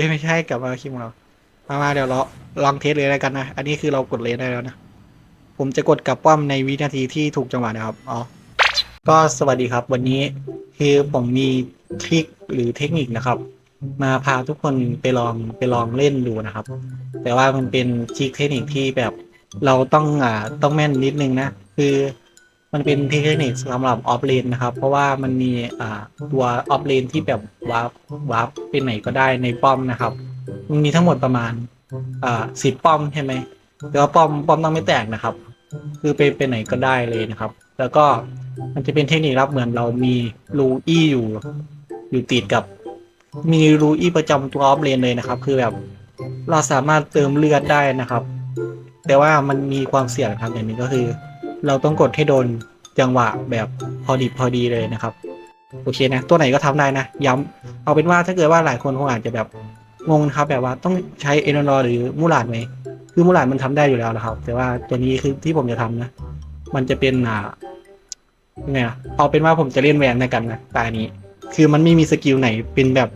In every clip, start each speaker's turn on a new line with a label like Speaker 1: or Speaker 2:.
Speaker 1: อ้ยไม่ใช่กลับมาคิมเรา มามาเดี๋ยวเราลองเทสเลยแล้วกันนะ อันนี้คือเรากดเลนได้แล้วนะ ผมจะกดกลับป้อมในวินาทีที่ถูกจังหวะนะครับ อ๋อ ก็สวัสดีครับ วันนี้คือผมมีทริคหรือเทคนิคนะครับ มาพาทุกคนไปลองไปลองเล่นดูนะครับ แต่ว่ามันเป็นทริคเทคนิคที่แบบเราต้องอ่าต้องแม่นนิดนึงนะ คือ มันเป็นเทคนิคสำหรับออฟเลนนะครับ เพราะว่ามันมีตัวออฟเลนที่แบบวาร์ปวาร์ปไปไหนก็ได้ในป้อมนะครับ มันมีทั้งหมดประมาณสิบป้อมใช่ไหมแต่ว่าป้อมป้อมต้องไม่แตกนะครับ คือไปไปไหนก็ได้เลยนะครับ แล้วก็มันจะเป็นเทคนิครับเหมือนเรามีรูอี้อยู่ อยู่ติดกับ มีรูอี้ประจำตัวออฟเลนเลยนะครับ คือแบบเราสามารถเติมเลือดได้นะครับ แต่ว่ามันมีความเสี่ยงครับอย่างนี้ก็คือ เราต้องกดให้โดนจังหวะแบบพอดีพอดีเลยนะครับ โอเคนะ ตัวไหนก็ทำได้นะ ย้ำเอาเป็นว่าถ้าเกิดว่าหลายคนคงอาจจะแบบงงนะครับ แบบว่าต้องใช้เอนอร์หรือมูลาดไหมคือมูลาดมันทำได้อยู่แล้วนะครับ แต่ว่าตัวนี้คือที่ผมจะทำนะ มันจะเป็นอ่าไงอะเอาเป็นว่าผมจะเล่นแวนในกันนะตานี้ คือมันไม่มีสกิลไหนเป็นแบบ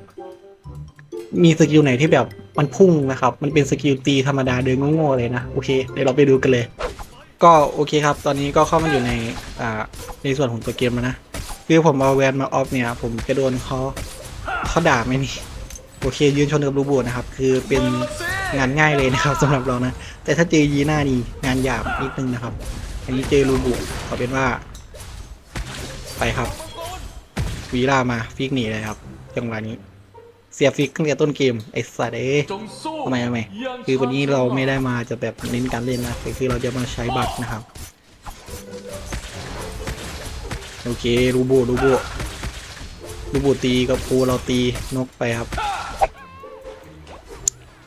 Speaker 1: มีสกิลไหนที่แบบมันพุ่งนะครับ มันเป็นสกิลตีธรรมดาเดินโง่ๆเลยนะ โอเค เดี๋ยวเราไปดูกันเลย ก็โอเคครับ ตอนนี้ก็เข้ามาอยู่ในอ่าในส่วนของตัวเกมแล้วนะ คือผมเอาแวนมาออฟเนี่ย ผมจะโดนเขาเขาด่าไหมนี่ โอเค ยืนชนกับรูบูนะครับ คือเป็นงานง่ายเลยนะครับสำหรับเรานะ แต่ถ้าเจอยีหน่านี่งานหยาบนิดนึงนะครับ อันนี้เจอรูบูขอเป็นว่า ไปครับวีล่ามาฟิกหนีเลยครับจังหวะนี้ เสียฟิกตั้งแต่ต้นเกมไอ้สัตว์เอ้ย
Speaker 2: จงสู้
Speaker 1: ทำไมทำไมคือวันนี้เราไม่ได้มาจะแบบเน้นการเล่นนะแต่คือเราจะมาใช้บัตรนะครับ โอเครูบูรูบูรูบูตีกับปูเราตีนกไปครับ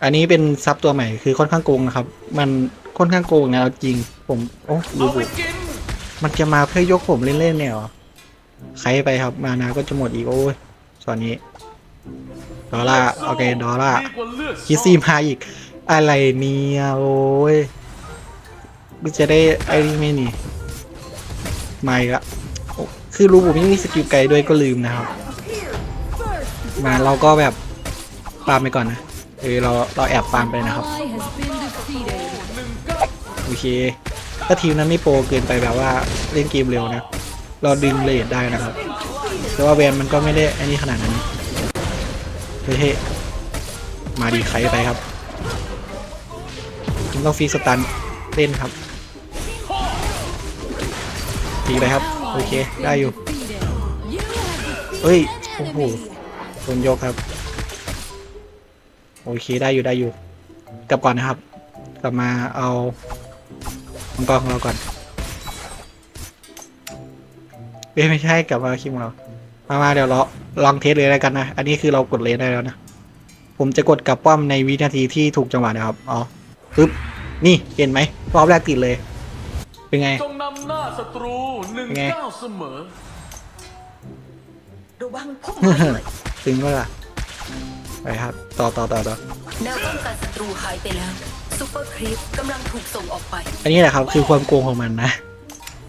Speaker 1: อันนี้เป็นซับตัวใหม่คือค่อนข้างโกงนะครับ มันค่อนข้างโกงนะเอาจริงผมโอ้รู
Speaker 2: เอาไป
Speaker 1: บู
Speaker 2: กิน
Speaker 1: มันจะมาเพื่อยกผมเล่นๆเนี่ยเหรอใครไปครับมานาก็จะหมดอีกโอ้ยตอนนี้ ดอลลาร์โอเคดอลลาร์
Speaker 2: ดีกว่าเลือด
Speaker 1: คิดซีมาอีก อะไรเนี่ยโอ้ยกูจะได้ไอ้นี่ไหม่นี่ไม่ละโอ้คือรู้ผมยังมีสกิลไกลด้วยก็ลืมนะครับ มาเราก็แบบฟาร์มไปก่อนนะเออเราเราแอบฟาร์มไปนะครับ
Speaker 3: Ally has been defeated.
Speaker 1: โอเคถ้าทีมนั้นไม่โปรเกินไปแบบว่าเล่นเกมเร็วนะ เราดึงเลทได้นะครับ แต่ว่าแวนมันก็ไม่ได้ไอ้นี่ขนาดนั้น เฮ้ยเฮ้ยมาดีใครไปครับผมต้องฟีสตันเล่นครับตีไปครับ โอเค ได้อยู่
Speaker 3: Defeated. You have
Speaker 1: เฮ้ย โอ้โห
Speaker 3: enemy.
Speaker 1: โดนยกครับ โอเค ได้อยู่ ได้อยู่ กลับก่อนนะครับ กลับมาเอามังกรของเราก่อนเอ้ยไม่ใช่ กลับมาคิมของเรา มามาเดี๋ยวเราลองเทสเลยแล้วกันนะ อันนี้คือเรากดเลนได้แล้วนะ ผมจะกดกลับป้อมในวินาทีที่ถูกจังหวะนะครับ อ๋อปึ๊บ นี่เห็นไหมรอบแรกติดเลย เป็นไง
Speaker 2: จงนำหน้าศัตรูหนึ่ง
Speaker 1: เป็นไง
Speaker 2: เก้าวเสมอ
Speaker 4: ระวังพุ่มไม้ด้วย
Speaker 1: ตึงก็ล่ะ ไปครับ ต่อต่อต่อต่อ
Speaker 4: แนวป้องกันศัตรูหายไปแล้วซูเปอร์ครีปกำลังถูกส่งออกไป
Speaker 1: อันนี้แหละครับคือความโกงของมันนะ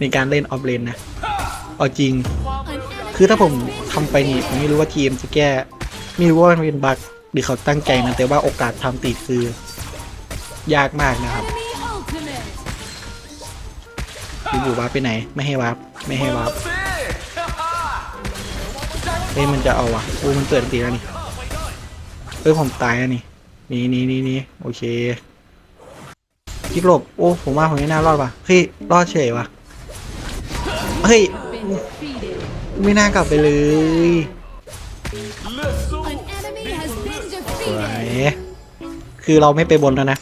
Speaker 1: ในการเล่นออฟเลนนะ เอาจริง คือถ้าผมทำไปนี่ผมไม่รู้ว่าทีมจะแก้ไม่รู้ว่ามันเป็นบั๊กหรือเขาตั้งใจนะแต่ว่าโอกาสทำติดคือยากมากนะครับดูบูวาร์ปไปไหน ไม่ให้วาร์ปไม่ให้วาร์ปเฮ้ยมันจะเอาวะโอ้มันเปิดตีแล้วนี่เฮ้ยผมตายแล้วนี่นี่นี่นี่นี่โอเคพิกหลบโอ้ผมว่าผมไม่น่ารอดว่ะเฮ้ยรอดเฉยว่ะเฮ้ย ไม่น่ากลับไปเลย
Speaker 2: เลือดสู้
Speaker 3: An enemy has been
Speaker 1: สวย
Speaker 3: defeated.
Speaker 1: คือเราไม่ไปบนแล้วนะ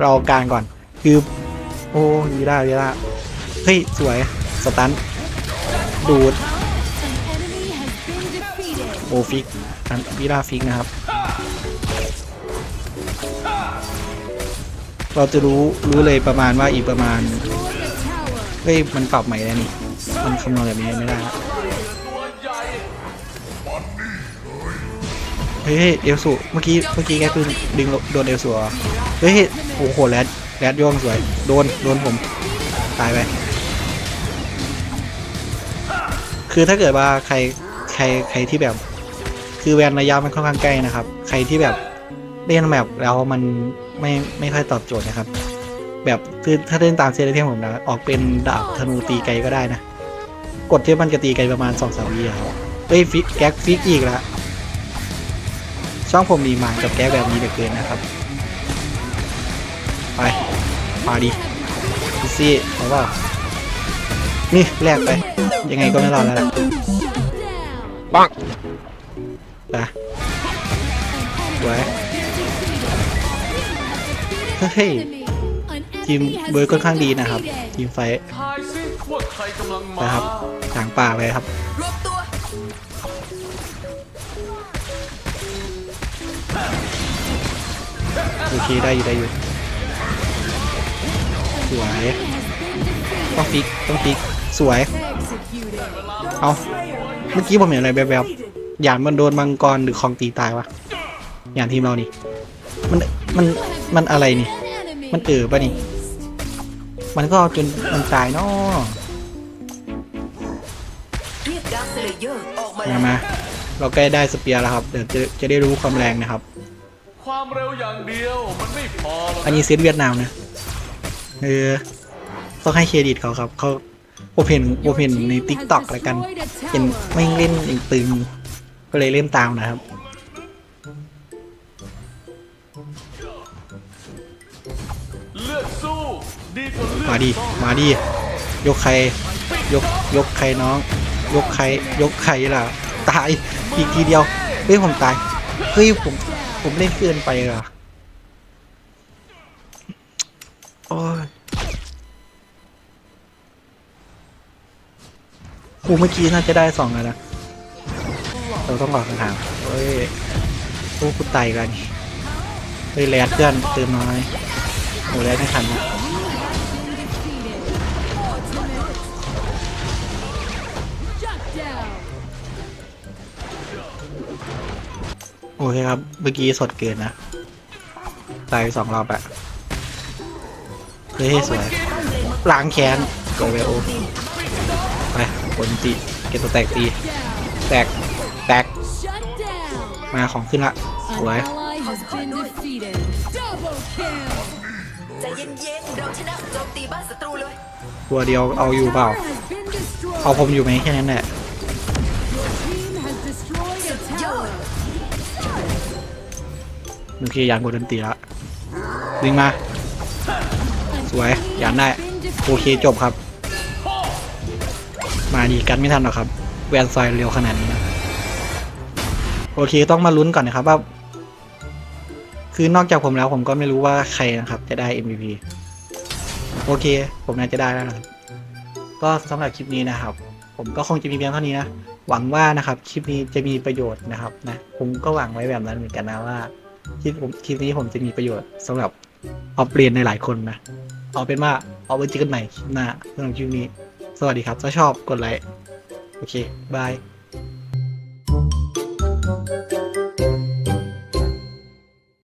Speaker 1: เรากลางก่อน คือ โอ้ยีรายีราเฮ้ย สวย สตัน ดูด
Speaker 3: An enemy has been defeated.
Speaker 1: โอฟิกอันยีราฟิกนะครับ เราจะรู้ รู้เลยประมาณว่าอีกประมาณ
Speaker 3: Destroy the tower.
Speaker 1: เฮ้ย มันปรับใหม่แล้วนี่ มันคำนวณแบบนี้ไม่ได้ละ
Speaker 2: ตัวใหญ่
Speaker 1: เฮ้ยเอลสุเมื่อกี้เมื่อกี้แกคือดึงโดนเอลสุเหรอเฮ้ยโอ้โหแรดแรดโยงสวยโดนโดนผมตายไปคือถ้าเกิดว่าใครใครใครที่แบบคือคือแวนระยะมันค่อนข้างใกล้นะครับ ใครที่แบบเล่นแบบแล้วมันไม่ไม่ค่อยตอบโจทย์นะครับ แบบคือถ้าเล่นตามเซเลเทียมผมนะออกเป็นดาบธนูตีไกลก็ได้นะ กดที่มันจะตีไกลประมาณ2อสามวิอะครับเฮ้ยฟิกแก๊กฟิกอีกแล้วช่องผมมีหมานกับแก๊กแบบนี้เหลือเกินนะครับ ไปมาดิพี่ซี่เอาว่านี่แลกไป ยังไงก็ไม่รอดแล้วล่ะ
Speaker 3: Shut down.
Speaker 1: ปังไปสวยเฮ้ย
Speaker 3: An
Speaker 1: ทีม
Speaker 3: enemy has
Speaker 1: เบิร์ดค่อนข้างดี
Speaker 3: been
Speaker 1: นะครับ
Speaker 3: defeated.
Speaker 1: ทีมไฟท์
Speaker 2: ทายสิ ว่าใครกำลัง
Speaker 1: ไป
Speaker 2: มา
Speaker 1: ครับทางป่าไปครับ
Speaker 4: รวมตัว
Speaker 1: โอเคได้อยู่ได้อยู่สวยต้องฟิกต้องฟิกสวย เอาเมื่อกี้ผมเห็นอะไรแบบๆอย่างมันโดนมังกรหรือคองตีตายวะอย่างทีมเรานี่ มันมันมันอะไรนี่ มันเออปะนี่ มันก็เอาจนมันตายเนาะ
Speaker 4: มา
Speaker 1: มา
Speaker 4: แล้ว
Speaker 1: มาเราใกล้ได้สเปียร์แล้วครับ เดี๋ยวจะจะได้รู้ความแรงนะครับ
Speaker 2: ความเร็วอย่างเดียวมันไม่พอหรอก
Speaker 1: อันนี้เซตเวียดนามนะ เออ ต้องให้เครดิตเขาครับ เขาผมเห็นผมเห็นในทิกตอกอะไรกัน เห็นไม่งเล่นอย่างตึง ก็เลยเล่นตามนะครับ
Speaker 2: เลือดสู้ดีกว่าเลือด
Speaker 1: มาดิ
Speaker 2: ซ่อน
Speaker 1: มาดิ ยกใคร ยก ยกใครน้อง ยกใครยกใครล่ะ ตายอีกทีเดียว เฮ้ยผมตาย เฮ้ยผมผมเล่นเกินไปเหรอโอ้ยกูเมื่อกี้น่าจะได้สองแล้วนะเราต้องรอคำถามเฮ้ยโอ้กูตายกันเฮ้ยแรดเพื่อนเติมน้อยโอ้แรดไม่ทันนะ โอเคครับ เมื่อกี้สดเกินนะ ตายไปสองรอบอะเฮ้ยสวยล้างแค้นกดไปโอไปผลติเก็บตัวแตกตี แตก แตก มาของขึ้นละ สวย
Speaker 4: ใจเย็นๆเราชนะโจมตีบ้านศัตรูเลย
Speaker 1: ตัวเดียวเอาอยู่เปล่า เอาผมอยู่ไหมแค่นั้นแหละ โอเคยานบนดนตรีละดึงมา สวยยานได้ โอเคจบครับ มาดีกันไม่ทันหรอกครับ แวนซอยเร็วขนาดนี้นะโอเคต้องมาลุ้นก่อนนะครับว่า คือนอกจากผมแล้วผมก็ไม่รู้ว่าใครนะครับ จะได้ MVP โอเค ผมน่าจะได้แล้วนะครับก็สำหรับคลิปนี้นะครับ ผมก็คงจะมีเพียงเท่านี้นะ หวังว่านะครับคลิปนี้จะมีประโยชน์นะครับนะผมก็หวังไว้แบบนั้นเหมือนกันนะว่า คลิปผมคลิปนี้ผมจะมีประโยชน์สำหรับเอาเปลี่ยนในหลายคนนะ เอาเป็นว่าเอาไว้เจอกันใหม่คลิปหน้าสำหรับคลิปนี้ สวัสดีครับ ถ้าชอบกดไลค์ โอเค บาย